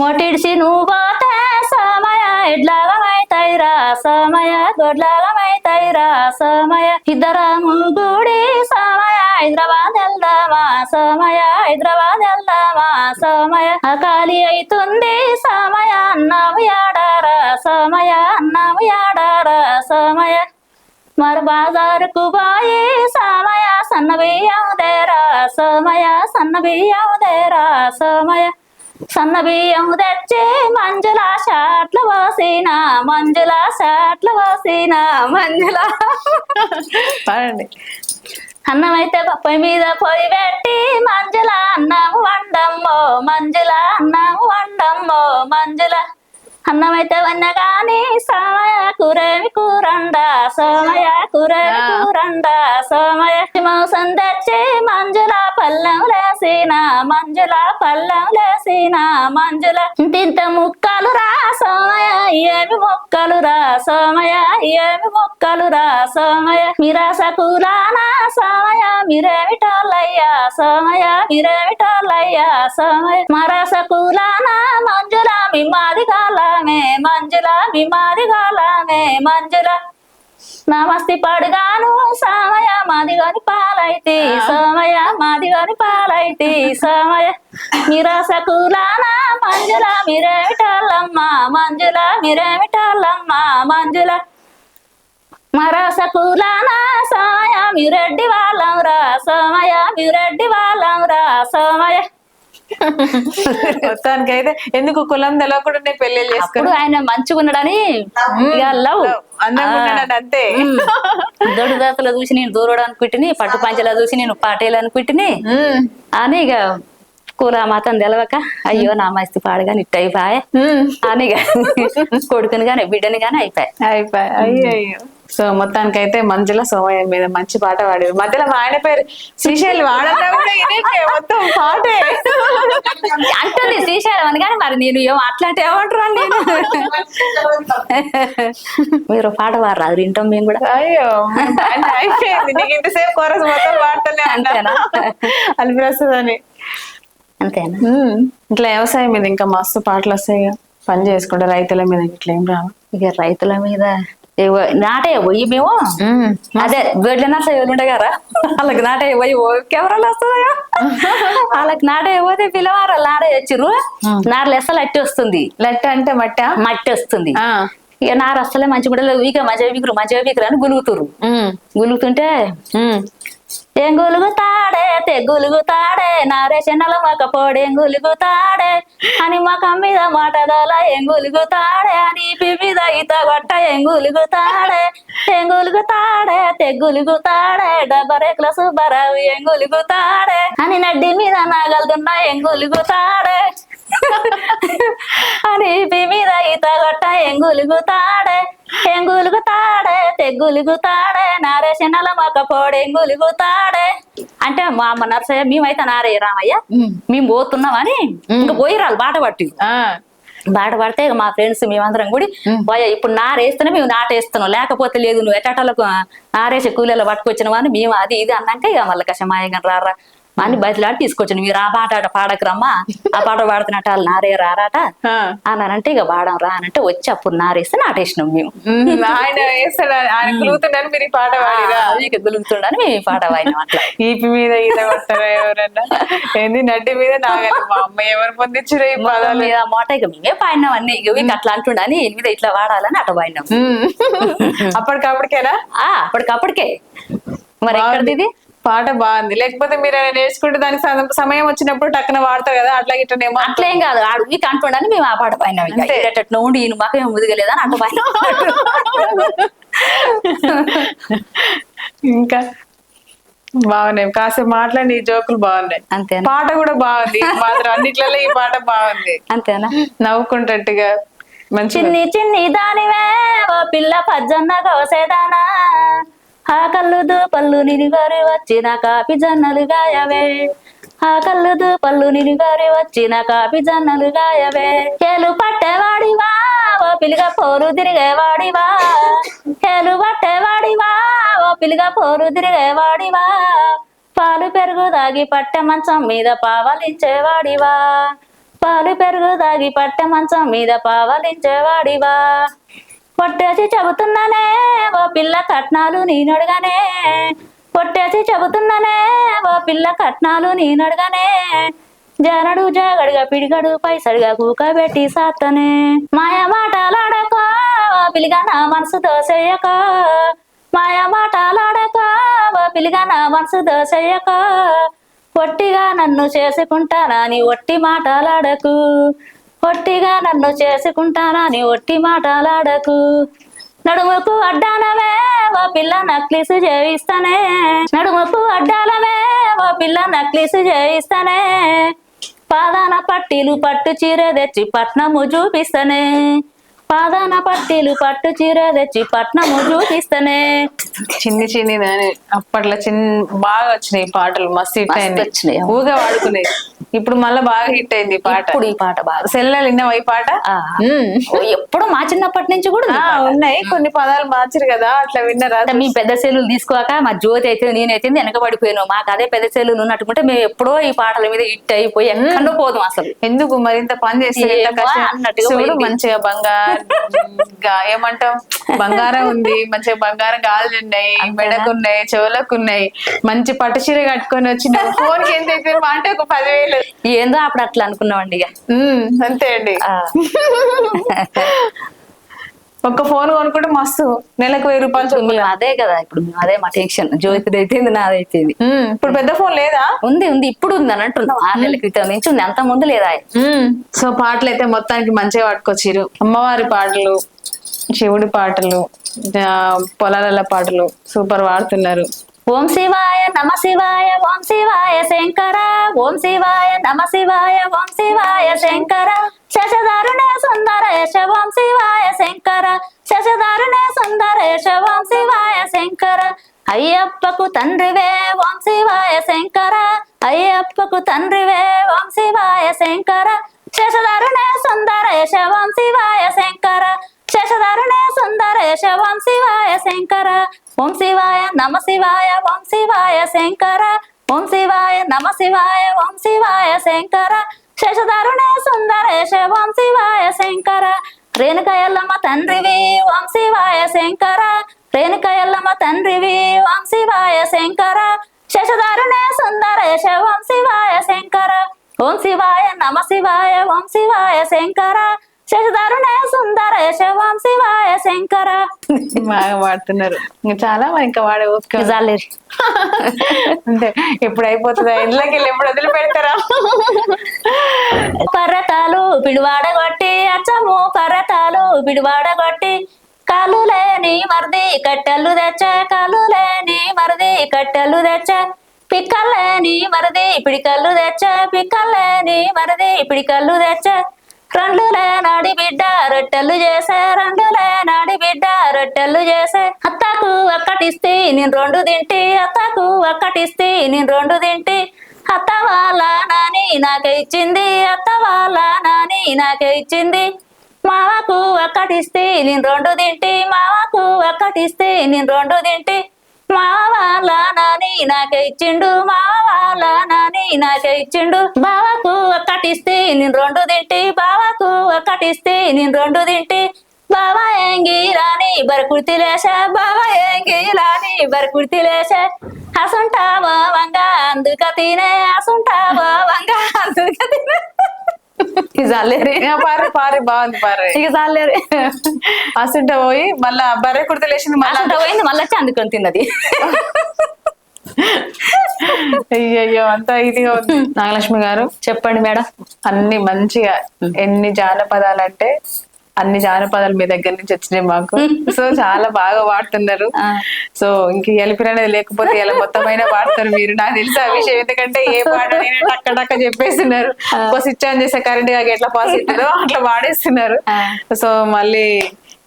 మొటిడిసి నువ్వు పోతే సమయ ఎడ్లాగమైతాయిరా సమయ గొడ్లాగమైతాయిరా సమయ. ఇద్దరము గుడి సమయ హైదరాబాద్ వెళ్దామా సమయ హైదరాబాద్ వెళ్దామా సమయ. అకాలి అవుతుంది సమయ అన్నాము యాడారా సమయ అన్నాము యాడారా సమయ. మరి బాజారుకు పోయి సమయ సన్నబియ్యం దేరా సమయ సన్నబియ్యం దేరా సమయ. సన్న బియ్యం తెచ్చి మంజుల షాట్లు పోసిన మంజుల షాట్లు పోసిన మంజుల. పాడండి. అన్నం అయితే పప్పై మీద పొయ్యి పెట్టి మంజుల అన్నం వండమ్మో మంజుల అన్నం వండమ్మో మంజుల. అన్నం అయితే వన్న గాని సోమయ కూరేమి కూరండ సోమయ లేసిన మంజుల పల్లెం లేసిన మంజుల? తింత ముక్కలు రా సోమయ ఏమి మొక్కలు రా సోమయ ఏమి మొక్కలు రా సోమయ మిరాస కూలానా సోమయ మిరేమిటోళ్ళయ్యా సోమయ మిరేమిటోళ్ళయ్యా సోమయ మరాస మంజుల మిమ్మాది కాలమే మంజుల మిమ్మాది కాలమే మంజుల నమస్తే పడుగాను సమయ మాదిగని పాలైతి సమయ మాదిగని పాలైతి సమయ మిరాస కూలానా మంజుల మిరేమిటాలమ్మ మంజుల మిరేమిటాలమ్మ మంజుల మరాస కూలానా సమయ మిరెడ్డి వాళ్ళం రా సమయ మిరెడ్డి వాళ్ళం రా సమయ మొత్తానికి అయితే ఎందుకు కులం తెలవకుండా నేను పెళ్ళి చేసుకుని? అప్పుడు ఆయన మంచిగా ఉన్నాడని లవ్. అంతే. దొడ్డు దాతలో చూసి నేను దూరడు అనుకుంటుని పట్టు పంచలా చూసి నేను పాటేలు అనుకుంటుని ఉమ్, అని ఇక కూల మాత్రం తెలవక అయ్యో నా మస్తి పాడగాని ఇట్ట అయిపోయా. అని కొడుకుని గాని బిడ్డని గాని అయిపోయాయి అయిపోయి. అయ్యో సో మొత్తానికి అయితే మంజుల సోమయ్య మీద మంచి పాట పాడారు మధ్యలో మా ఆయన పేరు శ్రీశైలి మొత్తం పాటే. అంటుంది శ్రీశైలం అని కానీ మరి నేను ఏం అట్లాంటి ఏమంటారు మీరు పాట పాడరాదు వింటాం మేము కూడా. అయ్యో అయిపోయింది. నీకు ఇంతసేపు కోరస్ మొత్తం పాడుతూనే అంతేనా? అనిపిస్తుందని అంతేనా? ఇట్లా వ్యవసాయం మీద ఇంకా మస్తు పాటలు వస్తాయి. పని చేసుకుంటే రైతుల మీద ఇట్లా ఏం రావు. ఇక రైతుల మీద నాటే పోయి మేము? అదే గొడ్ల నాట్ల ఎవరు ఉండగారా? వాళ్ళకి నాటే పోయి కెమెరాలు వస్తుందా వాళ్ళకి నాటే పోతే పిల్లవారు నాడే వచ్చిర్రు నారలు అసలు అట్టి వస్తుంది. లెట్ట అంటే మట్ట? మట్టి వస్తుంది. ఇక నారు అసలే మంచి కూడా ఇక మంచిగా బిగురు మంచిగా బిగురు అని గులుగుతురు గులుగుతుంటే. ఏం గులుగుతాడే తెగులుగుతాడే నారే చెన్నల మొక్క పోడేం గులుగుతాడే అని మొఖం మీద మాటదాల ఏం గులుగుతాడే అని పి ఇత ఈత కొట్ట ఏం గులుగుతాడే ఏం గులుగుతాడే తెగులుగుతాడే డబ్బరేకుల సుబ్బారావు ఏం గులుగుతాడే అని నడ్డి మీద నాగలుతున్నా ఏం గులుగుతాడే అని మీద ఈత కొట్ట ఏం గులుగుతాడే ఏం గులుగుతాడే తెగ్గులుగుతాడే నారే చిన్నల మొక్క పోడేం గులుగుతాడే అంటే మా అమ్మ నర్సయ్య మేమైతే నారే రామయ్య. మేము పోతున్నామని ఇంకా పోయిరాలు బాట పట్టి. బాట పడితే ఇక మా ఫ్రెండ్స్ మేమందరం కూడా పోయా ఇప్పుడు నారేస్తేనే మేము నాటేస్తున్నాం. లేకపోతే లేదు నువ్వు ఎటాటలకు నారేసి కూలీలో పట్టుకొచ్చినావు అని మేము అది ఇది అన్నాక ఇక మళ్ళీ కషమాయంగా రారా. అని బయటలాడి తీసుకొచ్చాను. మీరు ఆ పాట అట పాడకరమ్మా. ఆ పాట పాడుతున్నట్టు వాళ్ళు నారే రారాట ఆ. అన్నానంటే ఇక వాడం రా అనంటే వచ్చి అప్పుడు నారేస్తే నాటేసినాం మేము. ఆయన వేస్తాడు. ఆయన గురుగుతున్నాను మీరు ఈ పాట ఇక గులుగుతుండని మేము ఈ పాట వాడినాం అట్లా. ఈపి మీద ఈత కొడతారా ఎవరన్నా? ఏంది నడ్డి మీద నాగలి? మా అమ్మ ఎవరు పొందించారు ఈ పదాలు? మీద మోట ఇక మేమే పాడినాం అన్ని. ఇక వీక్ అట్లా అంటుండని మీద ఇట్లా వాడాలని అట్లా పాడినాం. అప్పటికప్పటికేనా? అప్పటికప్పటికే. మరి ఎక్కడిది పాట బాగుంది. లేకపోతే మీరు నేర్చుకుంటే దానికి సమ- సమయం వచ్చినప్పుడు టక్కున వాడతారు కదా అట్లా ఇట్లనేమో అట్లేం కాదు. ఆడు వీక్ అంటుండని మేము ఆ పాట అంతే. ఇటట్టు ఉండి ఈయన మాకు ఏం ముదిగలేదని అట్లా పాడినాం ఇంకా బాగున్నాయి. కాసేపు మాట్లాడి ఈ జోకులు బాగున్నాయి. అంతేనా? పాట కూడా బాగుంది. మాత్రం అన్నిట్లలో ఈ పాట బాగుంది. అంతేనా? నవ్వుకుంటట్టుగా చిన్ని చిన్ని దానివే ఓ పిల్ల పజ్జన్న కోసేదానా కళ్ళు పళ్ళు నిరిగారి వచ్చిన కాపి జన్నలు గాయవే. ఆ కళ్ళు పళ్ళు నిరిగారి వచ్చిన కాపి జన్నలు గాయవే. కేలు పట్టేవాడివా ఓ పిలిగా పోరు తిరిగేవాడివా. కేలు పట్టేవాడివా ఓ పిలిగా పోరు తిరిగేవాడివా. పాలు పెరుగు దాగి పట్టె మంచం మీద పావలించేవాడివా. పాలు పెరుగు దాగి పట్టె మంచం మీద పావలించేవాడివా. పొట్టేసి చెబుతున్నానే ఓ పిల్ల కట్నాలు నేనడుగానే. పొట్టేసి చెబుతున్నానే ఓ పిల్ల కట్నాలు నేనడుగానే. జనడు జాగడుగా పిడిగడు పైసడిగా కూకబెట్టి సాత్తనే. మాయ మాటలాడక ఓ పిలిగా నా మనసు దోసేయక మాయ మాటలాడక ఓ పిలిగా నా మనసు దోసేయక పొట్టిగా నన్ను చేసుకుంటానని ఒట్టి మాటలాడకు? ఒట్టిగా నన్ను చేసుకుంటానని ఒట్టి మాటలాడకు. నడుముకు అడ్డానవే ఓ పిల్ల నక్లీసు చేయిస్తానే. నడుముకు అడ్డాలవే ఓ పిల్ల నక్లీసు చేయిస్తానే. పాదాన పట్టీలు పట్టు చీర తెచ్చి పట్నము చూపిస్తానే. పాదాన పట్టీలు పట్టు చీర తెచ్చి పట్నము చూపిస్తానే. చిన్ని చిన్ని అప్పట్లో చిన్న బాగా వచ్చినాయి పాటలు మస్తు వచ్చినాయి. ఊగా వాడుకునేది ఇప్పుడు మళ్ళీ బాగా హిట్ అయింది ఈ పాట. ఇప్పుడు ఈ పాట బాగా సెల్లలు విన్నావా ఈ పాట? ఎప్పుడు మా చిన్నప్పటి నుంచి కూడా. ఉన్నాయి. కొన్ని పదాలు మార్చారు కదా అట్లా విన్నరా? మీ పెద్ద సెల్లులు తీసుకోక మా జ్యోతి అయితే నేనైతే వెనకబడిపోయాను. మాకు అదే పెద్ద సెల్లులు ఉన్నట్టుకుంటే మేము ఎప్పుడో ఈ పాటల మీద హిట్ అయిపోయి ఎక్కడో పోదాం అసలు. ఎందుకు మరింత పని చేస్తే పోయింది. మంచిగా బంగారం ఏమంటాం? బంగారం ఉంది మంచిగా బంగారం గాజులు ఉన్నాయి మెడకు ఉన్నాయి చెవులకు ఉన్నాయి మంచి పట్టు చీర కట్టుకొని వచ్చిన ఫోన్కి ఎంత అయితే అంటే ఒక పదివేలు. ఏందో అప్పుడు అట్లా అనుకున్నామండి ఇక. అంతే అండి. ఒక్క ఫోన్ కొనుక్కుంటే మస్తు. నెలకు వెయ్యి రూపాయలు మేము అదే కదా ఇప్పుడు మేము అదే మా టెన్షన్. జ్యోతిది అయితే నాదైతే ఉమ్, ఇప్పుడు పెద్ద ఫోన్ లేదా? ఉంది ఉంది. ఇప్పుడు ఉంది అని అంటున్నాం ఆరు నెలల క్రితం నుంచి ఉంది. అంత ముందు లేదా సో పాటలు అయితే మొత్తానికి మంచిగా పట్టుకొచ్చిరు అమ్మవారి పాటలు శివుడి పాటలు పొలాల పాటలు సూపర్ పాడుతున్నారు ఓం శివాయ నమ శివాయ ఓం శివాయ శంకర ఓం శివాయ నమ శివాయ ఓం శివాయ శంకర. శశధారుణ సుందరేశ ఓం శివాయ శంకర. శశధారుణ సుందరేశ ఓం శివాయ శంకర. అయ్యప్పకు తండ్రివే ఓం శివాయ శంకర. అయ్యప్పకు తండ్రివే ఓం శివాయ శంకర. శశధారుణ సుందరేశ ఓం శివాయ శంకర. శశధారుణ సుందరేశ ఓం శివాయ శంకర. ఓం శివాయ నమ శివాయ ఓం శివాయ శంకర. ఓం శివాయ నమ శివాయ ఓం శివాయ శంకర. శశధారుణ సుందరేశ ఓం శివాయ శంకర. రేణుకయల్లమ్మ తండ్రివి ఓం శివాయ శంకర. రేణుకయల్లమ్మ తండ్రివి ఓం శివాయ శంకర. శశధారుణ సుందరేశ ఓం శివాయ శంకర. ఓం శివాయ నమ శివాయ ఓం శివాయ శంకర. శశధారుణ సుందరేశ ఓం శివాయ శంకర. బాగా పాడుతున్నారు ఇంకా చాలా ఇంకా వాడే ఓపిక జాలేరి అంతే ఎప్పుడు అయిపోతుందా? ఇంట్లోకి వెళ్ళి ఎప్పుడు వదిలి పెడతారా పర్రతాలు పిడివాడగొట్టి అచ్చము పర్రతాలు పిడివాడగొట్టి కాలు లేని మరిది కట్టెలు తెచ్చే కాలు లేని మరిది కట్టెలు తెచ్చే పిక్కలేని మరిది పిడికల్లు తెచ్చే పిక్కలేని మరిది పిడికల్లు తెచ్చే రెండు లేనాడి బిడ్డ రొట్టెలు చేసే రెండు లేనాడి బిడ్డ రొట్టెలు చేసే. అత్తకు ఒక్కటిస్తే నేను రెండు తింటి అత్తకు ఒక్కటిస్తే నేను రెండు తింటి. అత్త వాళ్ళ నాని నాకే ఇచ్చింది అత్త వాళ్ళ నాని నాకే ఇచ్చింది. మావకు ఒక్కటిస్తే నేను రెండు తింటి మావకు ఒక్కటిస్తే నేను రెండు తింటి. మా వాళ్ళ నాని నాకే ఇచ్చిండు మా వాళ్ళ నాని నాకే ఇచ్చిండు. బావకు ఒక్కటిస్తే నేను రెండు తింటి బావకు ఒక్కటిస్తే నేను రెండు తింటి బావా ఏంగి రాని బరకుర్తి లేసా బావా ఏంగి రాని బరకుర్తి లేసా అసుంటావా వంగ అందుక తినే అసుంటావా వంగ అందుక తినే. ఇక చాలేరే పారు పారు బాగుంది పారు. ఇక చాలేరే అసంట పోయి మళ్ళా బర్రె కుర్తలేసింది మళ్ళా అసంట పోయింది మళ్ళీ వచ్చి అందుకొని తిన్నది. అయ్యయ్యో అంతా ఇదిగా ఉంది. నాగలక్ష్మి గారు చెప్పండి మేడం. అన్ని మంచిగా ఎన్ని జానపదాలు అంటే అన్ని జానపదాలు మీ దగ్గర నుంచి వచ్చినాయి మాకు. సో చాలా బాగా వాడుతున్నారు. సో ఇంక ఎలిపిన అనేది లేకపోతే ఇలా మొత్తమైన వాడతారు మీరు. నాకు తెలిసి ఆ విషయం ఎందుకంటే ఏ పాట టక్క టక్క చెప్పేస్తున్నారు. స్విచ్ ఆన్ చేసే కరెంట్గా ఎట్లా పాస్ అవుతుందో అట్లా వాడేస్తున్నారు. సో మళ్ళీ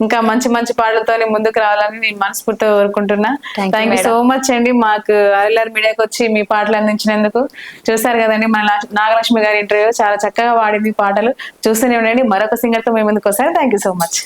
ఇంకా మంచి మంచి పాటలతోనే ముందుకు రావాలని నేను మనస్ఫూర్తిగా కోరుకుంటున్నా. థ్యాంక్ యూ సో మచ్ అండి. మాకు ఆర్ఎల్ఆర్ మీడియాకి వచ్చి మీ పాటలు అందించినందుకు. చూసారు కదండి మన నాగలక్ష్మి గారి ఇంటర్వ్యూ చాలా చక్కగా వాడింది పాటలు. చూస్తూనే ఉండండి. మరొక సింగర్తో మీ ముందుకు వస్తాను. Thank you so much